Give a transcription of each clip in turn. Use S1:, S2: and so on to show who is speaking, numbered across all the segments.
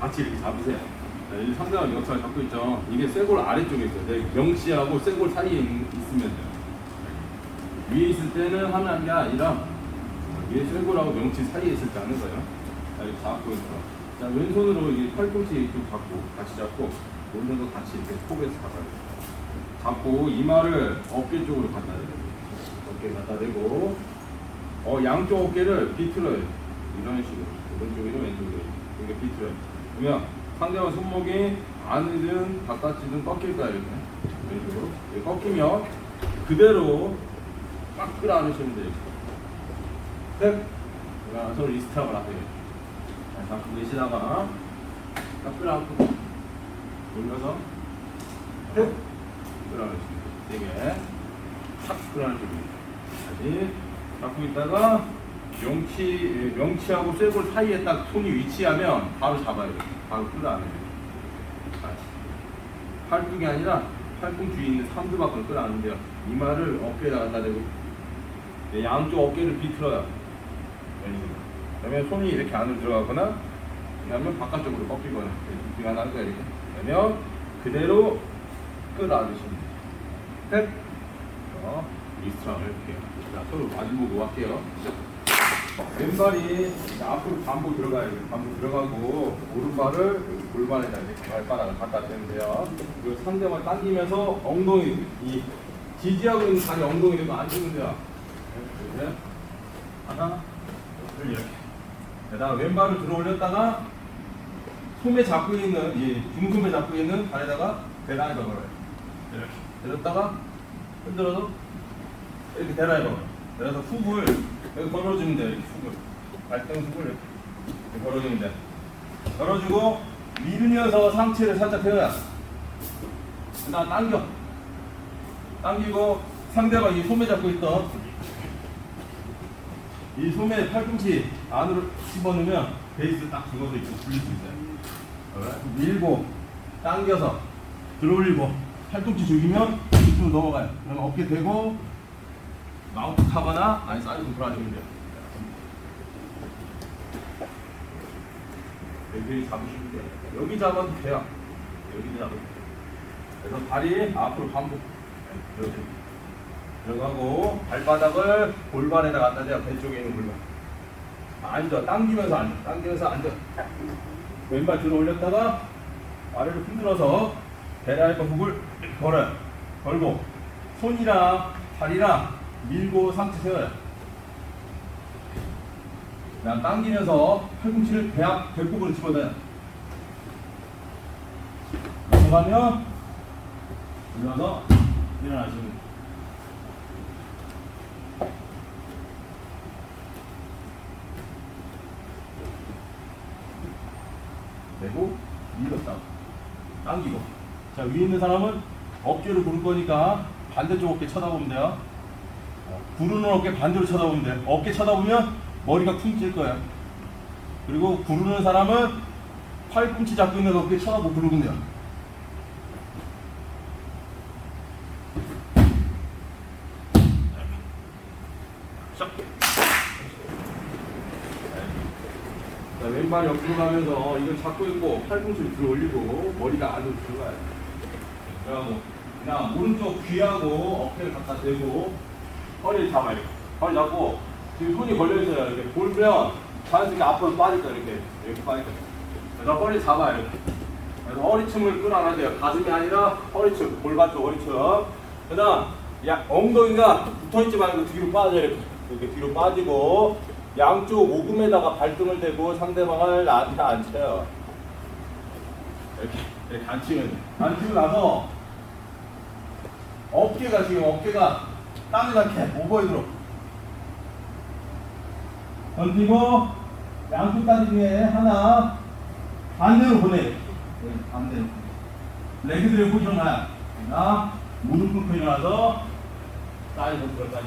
S1: 같이 이렇게 잡으세요. 자, 이 상대방 역사를 잡고 있죠. 이게 쇄골 아래쪽에 있어요. 내 명치하고 쇄골 사이에 있, 있으면 돼요. 위에 있을 때는 하는 게 아니라 위에 쇄골하고 명치 사이에 있을 때 하는 거예요. 자, 이렇게 잡고 있어. 자, 왼손으로 이 팔꿈치 이렇게 잡고 같이 잡고 오른손도 같이 이렇게 포개서 잡아야 돼요. 잡고 이마를 어깨 쪽으로 갖다 대요. 어깨 갖다 대고 어 양쪽 어깨를 비틀어요. 이런 식으로 오른쪽이든 왼쪽이든 이렇게 비틀어요. 그러면 상대방 손목이 안이든 바깥이든 꺾일 거야 이렇게 왼쪽으로 이렇게 꺾이면 그대로 꽉 끌어 안으시면 돼요. 셋. 서로 리스트업을 하세요. 자, 잡고 계시다가 딱 끌어 안고 올려서 셋. 끌어 안으시면 돼요. 네 개. 탁 끌어 안으시면 돼요. 다시 잡고 있다가 명치 예, 명치하고 쇠골 사이에 딱 손이 위치하면 바로 잡아야 돼요. 바로 끌어안아야 돼요. 팔뚝이 아니라 팔꿈치 위에 있는 삼두박을 끌어안는데요. 이마를 어깨에다 갖다 대고 네, 양쪽 어깨를 비틀어요. 그러면 손이 이렇게 안으로 들어가거나 그러면 바깥쪽으로 꺾이거나 이렇게 하는 거야 이렇게. 그러면 그대로 끌어안으시면 돼요. 셋. 어, 리스트랑을 이렇게. 자, 서로 마주보고 할게요. 왼발이 앞으로 반복 들어가야 돼요. 반복 들어가고 오른발을 골반에다 이렇게 발바닥을 갖다 대는데요. 그리고 상대방 당기면서 엉덩이 이 지지하고 있는 다리 엉덩이 안 주면 돼요. 이렇게 하나, 둘 이렇게. 그다음 왼발을 들어 올렸다가 소매 잡고 있는 이 중소매 잡고 있는 발에다가 대란에 걸어요. 이렇게 내렸다가 흔들어서 이렇게 대란에 걸어요. 그래서 훅을 여기 걸어주면 돼요. 이렇게 훅을 발등 훅을 이렇게, 이렇게 걸어주면 돼. 걸어주고 밀면서 상체를 살짝 태워야. 그다음 당겨. 당기고 상대가 이 소매 잡고 있던 이 소매 팔꿈치 안으로 집어넣으면 베이스 딱 죽어서 이쪽 굴릴 수 있어요. 밀고 당겨서 들어올리고 팔꿈치 죽이면 이쪽으로 넘어가요. 그러면 어깨 대고 마우트 타거나 아니 사이드 돌아주면 돼요. 여기 잡으시면 돼요. 여기 잡아도 돼요. 여기 잡아도 돼요. 그래서 다리 앞으로 반복 네, 이렇게 들어가고 발바닥을 골반에다 갖다 대요. 배 쪽에 있는 골반. 앉아 당기면서 앉아 당기면서 앉아 왼발 들어 올렸다가 아래로 흔들어서 배라이과 훅을 걸어요 걸고 손이랑 다리랑 밀고 상체 세워요. 그다음 당기면서 팔꿈치를 배 앞 배꼽으로 집어넣어요. 넘어가면 올려서 일어나시면 내고 밀었다 당기고. 자 위에 있는 사람은 어깨를 구를 거니까 반대쪽 어깨 쳐다보면 돼요. 어, 구르는 어깨 반대로 쳐다보면 돼요. 어깨 쳐다보면 머리가 쿵 찔 거예요 그리고 구르는 사람은 팔꿈치 잡고 있는 어깨 쳐다보고 구르면 돼요. 왼발 옆으로 가면서 이걸 잡고 있고 팔꿈치를 들어 올리고 머리가 안으로 들어가요. 그리고 그냥 오른쪽 귀하고 어깨를 갖다 대고 허리를 잡아요. 이렇게. 허리 잡고 지금 손이 걸려 있어요. 이렇게 볼면 자연스럽게 앞으로 빠질 거예요. 이렇게 이렇게 빠질 거예요. 그래서 허리 잡아요. 이렇게. 그래서 허리춤을 끌어안아야 돼요. 가슴이 아니라 허리춤, 골반 쪽 허리춤. 그다음 야 엉덩이가 붙어있지 말고 뒤로 빠져요. 이렇게. 이렇게 뒤로 빠지고 양쪽 오금에다가 발등을 대고 상대방을 나한테 앉혀요. 이렇게, 이렇게 앉히면 돼. 앉히고 나서 어깨가 지금 어깨가 땀이 나게 오버헤드로 던지고 양쪽 다리 중에 하나 반대로 보내. 네, 반대로. 레그들의 포지션 하나. 나 무릎 꿇고 일어나서 사이드 컨트롤까지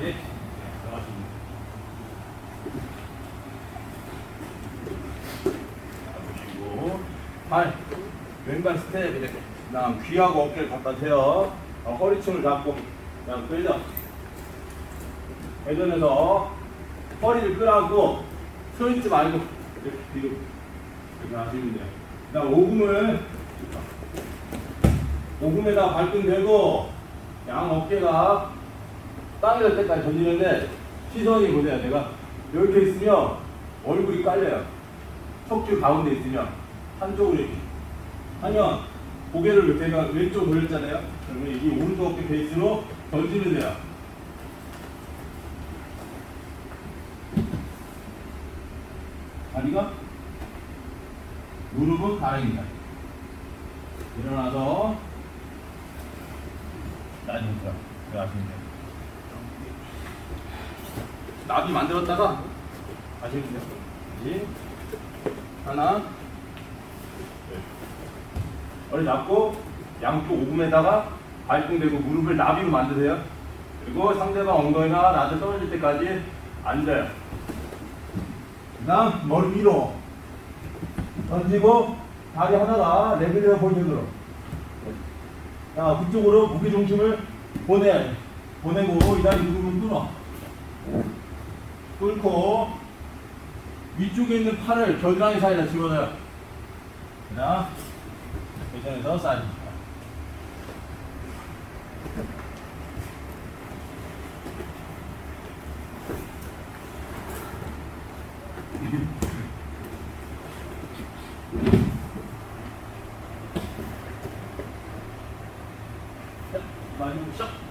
S1: 들어가십니다. 보시고 발 왼발 스텝 이렇게 그다음 귀하고 어깨를 갖다 대요 어, 허리춤을 잡고 그다음 회전 회전해서 허리를 끌어안고 서 있지 말고 이렇게 뒤로 이렇게 하시면 돼요 자, 오금을 오금에다 발등 대고 양 어깨가 땅에 닿을 때까지 던지는데 시선이 보세요. 내가 이렇게 있으면 얼굴이 깔려요. 척추 가운데 있으면 한쪽으로 이렇게 하면 고개를 제가 왼쪽 돌렸잖아요. 그러면 이 오른쪽 어깨 베이스로 던지면 돼요. 다리가 무릎은 가랑입니다. 일어나서 나중부터 들어가시면 돼요. 나비 만들었다가. 다시 하나 둘. 머리 잡고 양쪽 오금에다가 발등 대고 무릎을 나비로 만드세요. 그리고 상대방 엉덩이가 나한테 떨어질 때까지 앉아요. 그 다음 머리 위로 던지고 다리 하나가 레벨에 보이도록 자 그쪽으로 무게 중심을 보내 보내고 이 다리 무릎을 끊어. 끊고 위쪽에 있는 팔을 겨드랑이 사이에다 집어넣어요. 그 다음 계산해서 쌓아줍 المنشق